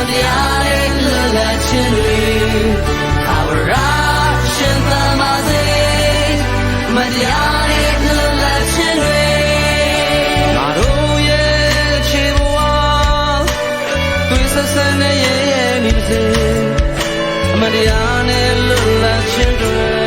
မတရားတဲ့လွတ်လပ်ခြင်းတွေအဝရရှင်သမာစေမတရားတဲ့လွတ်လပ်ခြင်းတွေငါတို့ရဲ့ချေဘဝတွေဆက်ဆံနေရဲ့နေစေအမတရားနဲ့လွတ်လပ်ခြင်းတွေ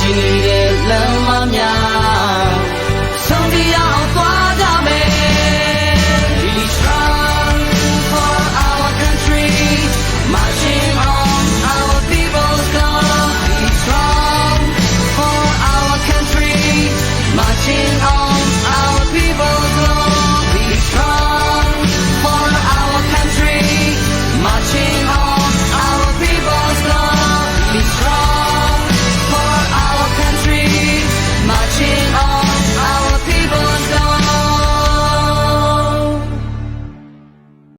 ကြည်နေတဲ့လမ်းမများ